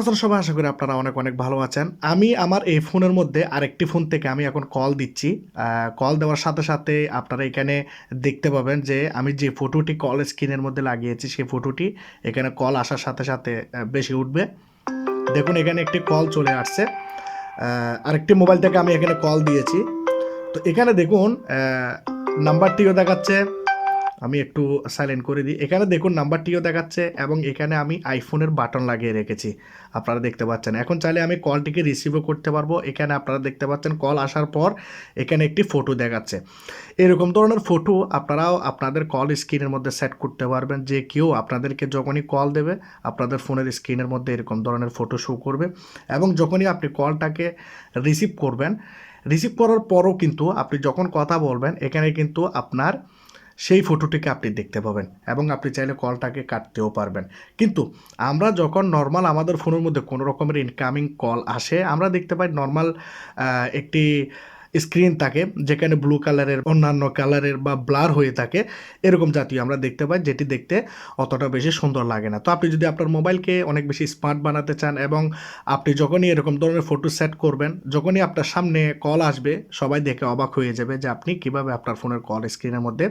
আছেন সবাই আশা করি আপনারা অনেক অনেক ভালো আছেন। আমি আমার এই ফোনের মধ্যে আরেকটি ফোন থেকে আমি এখন কল দিচ্ছি। কল দেওয়ার সাথে সাথে আপনারা এখানে দেখতে পাবেন যে আমি যে ফটোটি কল স্ক্রিনের মধ্যে লাগিয়েছি, সেই ফটোটি এখানে কল আসার সাথে সাথে বেশি উঠবে। দেখুন, এখানে একটি কল চলে আসছে। আরেকটি মোবাইল থেকে আমি এখানে কল দিয়েছি। তো এখানে দেখুন নাম্বারটিও দেখাচ্ছে। আমি একটু সাইলেন্ট করে দিই। এখানে দেখুন নাম্বারটিও দেখাচ্ছে এবং এখানে আমি আইফোনের বাটন লাগিয়ে রেখেছি। আপনারা দেখতে পাচ্ছেন। এখন চাইলে আমি কলটিকে রিসিভও করতে পারব। এখানে আপনারা দেখতে পাচ্ছেন কল আসার পর এখানে একটি ফটো দেখাচ্ছে। এরকম ধরনের ফটো আপনারাও আপনাদের কল স্ক্রিনের মধ্যে সেট করতে পারবেন যে কেউ আপনাদেরকে যখনই কল দেবে, আপনাদের ফোনের স্ক্রিনের মধ্যে এরকম ধরনের ফটো শো করবে এবং যখনই আপনি কলটাকে রিসিভ করবেন রিসিভ করার পরও কিন্তু আপনি যখন কথা বলবেন, এখানে কিন্তু আপনার সেই ফটোটিকে আপনি দেখতে পাবেন এবং আপনি চাইলে কলটাকে কাটতেও পারবেন। কিন্তু আমরা যখন নর্মাল আমাদের ফোনের মধ্যে কোনো রকমের ইনকামিং কল আসে, আমরা দেখতে পাই নর্মাল একটি স্ক্রিন থাকে, যেখানে ব্লু কালারের অন্যান্য কালারের বা ব্লার হয়ে থাকে, এরকম জাতীয় আমরা দেখতে পাই, যেটি দেখতে অতটা বেশি সুন্দর লাগে না। তো আপনি যদি আপনার মোবাইলকে অনেক বেশি স্মার্ট বানাতে চান এবং আপনি যখনই এরকম ধরনের ফটো সেট করবেন, যখনই আপনার সামনে কল আসবে, সবাই দেখে অবাক হয়ে যাবে যে আপনি কীভাবে আপনার ফোনের কল স্ক্রিনের মধ্যে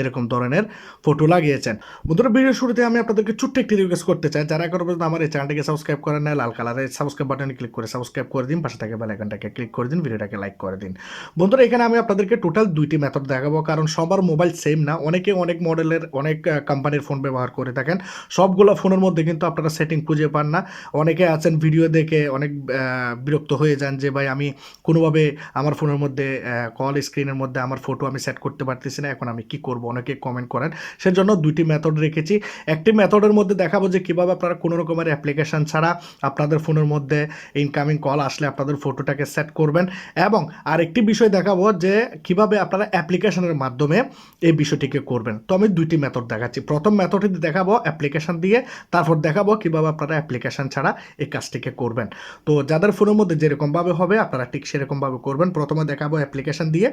এরকম ধরনের ফটো লাগিয়েছেন। বন্ধুরা ভিডিও শুরুতে আমি আপনাদেরকে ছোট্ট একটি রিকোয়েস্ট করতে চাই। যারা এখনও পর্যন্ত আমার এই চ্যানেলটিকে সাবস্ক্রাইব করেন না লাল কালারের সাবস্ক্রাইব বাটনে ক্লিক করে সাবস্ক্রাইব করে দিন, পাশে থাকে বেল আইকনটাকে ক্লিক করে দিন ভিডিওটাকে লাইক করে দিন। বন্ধুরা, এখানে আমি আপনাদেরকে টোটাল দুইটি মেথড দেখাবো, কারণ সবার মোবাইল সেম না। অনেকে অনেক মডেলের অনেক কোম্পানির ফোন ব্যবহার করে থাকেন। সবগুলো ফোনের মধ্যে কিন্তু আপনারা সেটিং খুঁজে পান না। অনেকে আছেন ভিডিও দেখে অনেক বিরক্ত হয়ে যান যে, ভাই, আমি কোনোভাবে আমার ফোনের মধ্যে কল স্ক্রিনের মধ্যে আমার ফটো আমি সেট করতে পারতেছি না। এখন আমি কি করব? অনেকে কমেন্ট করেন। সেজন্য দুইটি মেথড রেখেছি। একটি মেথডের মধ্যে দেখাবো যে, কীভাবে আপনারা কোনো রকমের অ্যাপ্লিকেশন ছাড়া আপনাদের ফোনের মধ্যে ইনকামিং কল আসলে আপনাদের ফটোটাকে সেট করবেন। এবং আরেকটি বিষয় দেখাবো যে কীভাবে আপনারা অ্যাপ্লিকেশনের মাধ্যমে এই বিষয়টিকে করবেন। তো আমি দুইটি মেথড দেখাচ্ছি। প্রথম মেথডটি দেখাবো অ্যাপ্লিকেশন দিয়ে, তারপর দেখাবো কীভাবে আপনারা অ্যাপ্লিকেশন ছাড়া এই কাজটিকে করবেন। তো যাদের ফোনের মধ্যে যেরকমভাবে হবে, আপনারা ঠিক সেরকমভাবে করবেন। প্রথমে দেখাবো অ্যাপ্লিকেশন দিয়ে।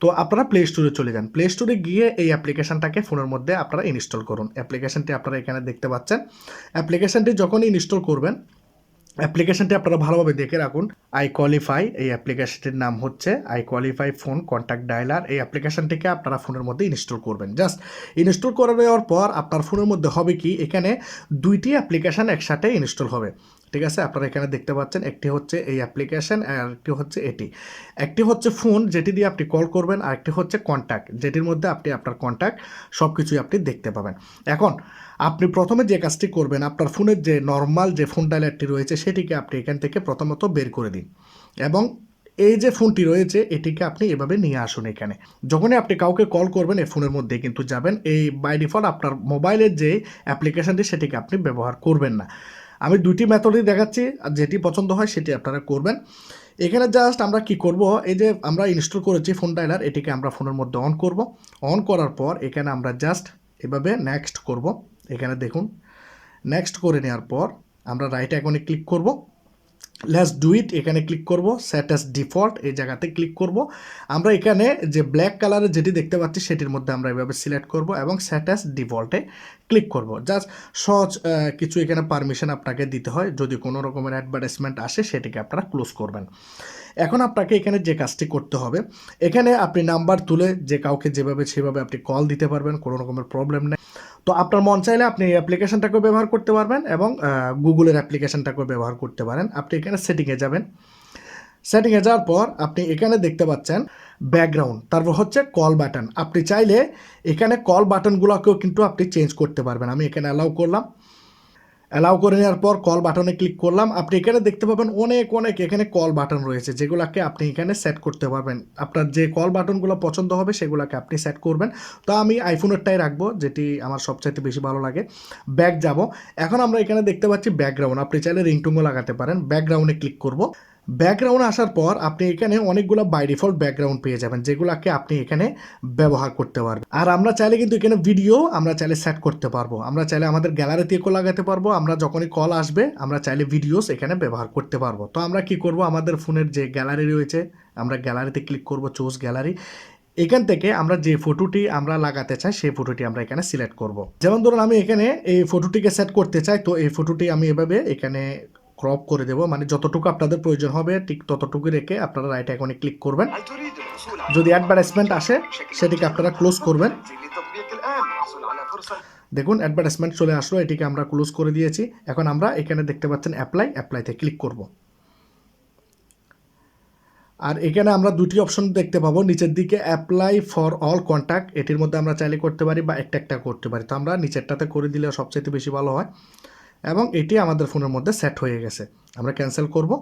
তো আপনারা প্লে স্টোরে চলে যান। প্লে স্টোরে গিয়ে এই অ্যাপ্লিকেশনটাকে ফোনের মধ্যে আপনারা ইনস্টল করুন। অ্যাপ্লিকেশনটি আপনারা এখানে দেখতে পাচ্ছেন। অ্যাপ্লিকেশনটি যখন ইনস্টল করবেন অ্যাপ্লিকেশনটি আপনারা ভালোভাবে দেখে রাখুন। আই কোয়ালিফাই এই অ্যাপ্লিকেশনটির নাম হচ্ছে I qualify phone contact dialer এই অ্যাপ্লিকেশনটিকে আপনারা ফোনের মধ্যে ইনস্টল করবেন। জাস্ট ইনস্টল করে দেওয়ার পর আপনার ফোনের মধ্যে হবে কি? এখানে দুইটি অ্যাপ্লিকেশান একসাথে ইনস্টল হবে। ঠিক আছে? আপনারা এখানে দেখতে পাচ্ছেন একটি হচ্ছে এই অ্যাপ্লিকেশন আর একটি হচ্ছে এটি। একটি হচ্ছে ফোন যেটি দিয়ে আপনি কল করবেন, আর একটি হচ্ছে কন্ট্যাক্ট যেটির মধ্যে আপনি আপনার কন্ট্যাক্ট সব কিছুই আপনি দেখতে পাবেন। এখন আপনি প্রথমে যে কাজটি করবেন, আপনার ফোনের যে নর্মাল যে ফোন ডায়ালারটি রয়েছে, সেটিকে আপনি এখান থেকে প্রথমত বের করে দিন। এবং এই যে ফোনটি রয়েছে, এটিকে আপনি এভাবে নিয়ে আসুন এখানে। যখনই আপনি কাউকে কল করবেন, এই ফোনের মধ্যে কিন্তু যাবেন। এই বাই ডিফল্ট আপনার মোবাইলের যে অ্যাপ্লিকেশনটি সেটিকে আপনি ব্যবহার করবেন না। আমি দুটি মেথডই দেখাচ্ছি, আর যেটি পছন্দ হয় সেটি আপনারা করবেন। এখানে জাস্ট আমরা কি করব, এই যে আমরা ইনস্টল করেছি ফোন ডাইলার এটিকে আমরা ফোনের মধ্যে অন করব। অন করার পর এখানে আমরা জাস্ট এভাবে নেক্সট করব। এখানে দেখুন নেক্সট করে নেওয়ার পর আমরা রাইট আইকনে ক্লিক করব। লেটস ডু ইট এখানে ক্লিক করব সেট অ্যাস ডিফল্ট এই জায়গাতে ক্লিক করব। আমরা এখানে যে ব্ল্যাক কালারের যেটি দেখতে পাচ্ছি, সেটির মধ্যে আমরা এভাবে সিলেক্ট করব এবং সেট অ্যাস ডিফল্টে ক্লিক করব। জাস্ট সহজ কিছু এখানে পারমিশন আপনাকে দিতে হয়। যদি কোনো রকমের অ্যাডভার্টাইজমেন্ট আসে, সেটিকে আপনারা ক্লোজ করবেন। এখন আপনাকে এখানে যে কাজটি করতে হবে, এখানে আপনি নাম্বার তুলে যে কাউকে যেভাবে সেভাবে আপনি কল দিতে পারবেন, কোনো রকমের প্রবলেম নেই। তো আপনার মন চাইলে আপনি এই অ্যাপ্লিকেশনটাকেও ব্যবহার করতে পারবেন এবং গুগলের অ্যাপ্লিকেশনটাকেও ব্যবহার করতে পারেন। আপনি এখানে সেটিংয়ে যাবেন। সেটিংয়ে যাওয়ার পর আপনি এখানে দেখতে পাচ্ছেন ব্যাকগ্রাউন্ড তারপর হচ্ছে কল বাটন আপনি চাইলে এখানে কল বাটনগুলোকেও কিন্তু আপনি চেঞ্জ করতে পারবেন। আমি এখানে অ্যালাউ করলাম। অ্যালাউ করে নেওয়ার পর কল বাটনে ক্লিক করলাম। আপনি এখানে দেখতে পাবেন অনেক অনেক এখানে কল বাটন রয়েছে, যেগুলোকে আপনি এখানে সেট করতে পারবেন। আপনার যে কল বাটনগুলো পছন্দ হবে, সেগুলোকে আপনি সেট করবেন। তো আমি আইফোনেরটাই রাখব, যেটি আমার সবচাইতে বেশি ভালো লাগে। ব্যাক যাব। এখন আমরা এখানে দেখতে পাচ্ছি ব্যাকগ্রাউন্ড আপনি চাইলে রিংটুঙ্গো লাগাতে পারেন। ব্যাকগ্রাউন্ডে ক্লিক করব। ব্যাকগ্রাউন্ড আসার পর আপনি এখানে অনেকগুলো বাই ডিফল্ট ব্যাকগ্রাউন্ড পেয়ে যাবেন, যেগুলোকে আপনি এখানে ব্যবহার করতে পারবেন। আর আমরা চাইলে কিন্তু এখানে ভিডিও আমরা চাইলে সেট করতে পারব। আমরা চাইলে আমাদের গ্যালারিতেও লাগাতে পারব। আমরা যখনই কল আসবে, আমরা চাইলে ভিডিওস এখানে ব্যবহার করতে পারব। তো আমরা কি করব? আমাদের ফোনের যে গ্যালারি রয়েছে, আমরা গ্যালারিতে ক্লিক করব চুজ গ্যালারি এখান থেকে আমরা যে ফটোটি আমরা লাগাতে চাই, সেই ফটোটি আমরা এখানে সিলেক্ট করব। যেমন ধরুন আমি এখানে এই ফটোটিকে সেট করতে চাই, তো এই ফটোটি আমি এভাবে এখানে ক্রপ করে দেব। মানে যতটুকু আপনাদের প্রয়োজন হবে, ঠিক ততটুকু রেখে আপনারা রাইট আইকনে ক্লিক করবেন। যদি অ্যাডভার্টাইজমেন্ট আসে, সেটিকে আপনারা ক্লোজ করবেন। দেখুন অ্যাডভার্টাইজমেন্ট চলে আসলো, এটিকে আমরা ক্লোজ করে দিয়েছি। এখন আমরা এখানে দেখতে পাচ্ছেন অ্যাপ্লাই অ্যাপ্লাইতে ক্লিক করব। আর এখানে আমরা দুটি অপশন দেখতে পাবো। নিচের দিকে অ্যাপ্লাই ফর অল কন্ট্যাক্ট এটির মধ্যে আমরা চাইলে করতে পারি বা একটা একটা করতে পারি। তো আমরা নিচেরটাতে করে দিলে সবচেয়ে বেশি ভালো হয়। এবং এটি আমাদের ফোনের মধ্যে সেট হয়ে গেছে। আমরা ক্যান্সেল করব।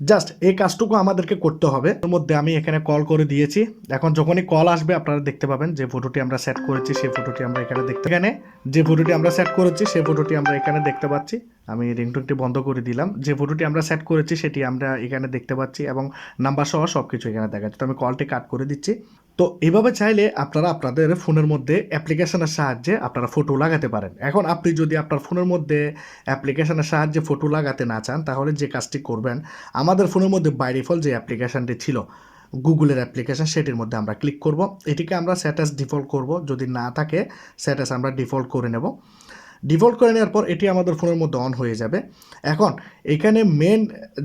জাস্ট এই কাজটুকু আমাদেরকে করতে হবে। এর মধ্যে আমি এখানে কল করে দিয়েছি। এখন যখনই কল আসবে, আপনারা দেখতে পাবেন যে ফটোটি আমরা সেট করেছি, সেই ফটোটি আমরা এখানে দেখতে এখানে যে ফটোটি আমরা সেট করেছি, সেই ফটোটি আমরা এখানে দেখতে পাচ্ছি। আমি রিংটোনটি বন্ধ করে দিলাম। যে ফটোটি আমরা সেট করেছি, সেটি আমরা এখানে দেখতে পাচ্ছি এবং নাম্বার সহ সব কিছু এখানে দেখা যাচ্ছে তো আমি কলটি কাট করে দিচ্ছি। তো এভাবে চাইলে আপনারা আপনাদের ফোনের মধ্যে অ্যাপ্লিকেশনের সাহায্যে আপনারা ফটো লাগাতে পারেন। এখন আপনি যদি আপনার ফোনের মধ্যে অ্যাপ্লিকেশনের সাহায্যে ফটো লাগাতে না চান, তাহলে যে কাজটি করবেন, আমাদের ফোনের মধ্যে বাই ডিফল্ট যে অ্যাপ্লিকেশানটি ছিল, গুগলের অ্যাপ্লিকেশান সেটির মধ্যে আমরা ক্লিক করব। এটিকে আমরা স্যাটাস ডিফল্ট করব। যদি না থাকে স্যাটাস আমরা ডিফল্ট করে নেব। ডিফল্ট করে নেওয়ার পর এটি আমাদের ফোনের মধ্যে অন হয়ে যাবে। এখন এখানে মেন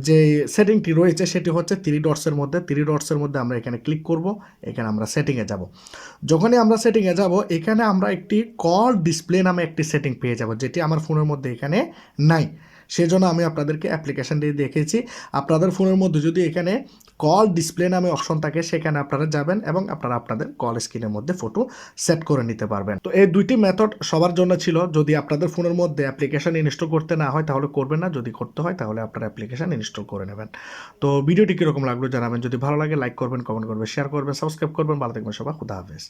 যে সেটিংটি রয়েছে, সেটি হচ্ছে থ্রি ডটসের মধ্যে। থ্রি ডটসের মধ্যে আমরা এখানে ক্লিক করব, এখানে আমরা সেটিংয়ে যাব। যখনই আমরা সেটিংয়ে যাব, এখানে আমরা একটি কল ডিসপ্লে নামে একটি সেটিং পেয়ে যাব, যেটি আমার ফোনের মধ্যে এখানে নাই। সেজন্য আমি আপনাদেরকে অ্যাপ্লিকেশানটি দেখেছি। আপনাদের ফোনের মধ্যে যদি এখানে কল ডিসপ্লে নামে অপশন থাকে, সেখানে আপনারা যাবেন এবং আপনারা আপনাদের কল স্ক্রিনের মধ্যে ফটো সেট করে নিতে পারবেন। তো এই দুইটি মেথড সবার জন্য ছিল। যদি আপনাদের ফোনের মধ্যে অ্যাপ্লিকেশান ইনস্টল করতে না হয় তাহলে করবেন না। যদি করতে হয় তাহলে আপনার অ্যাপ্লিকেশান ইনস্টল করে নেবেন। তো ভিডিওটি কীরকম লাগল জানাবেন। যদি ভালো লাগে লাইক করবেন কমেন্ট করবেন শেয়ার করবেন সাবস্ক্রাইব করবেন। ভালো থাকবেন সবাই। খুদা হাফেজ।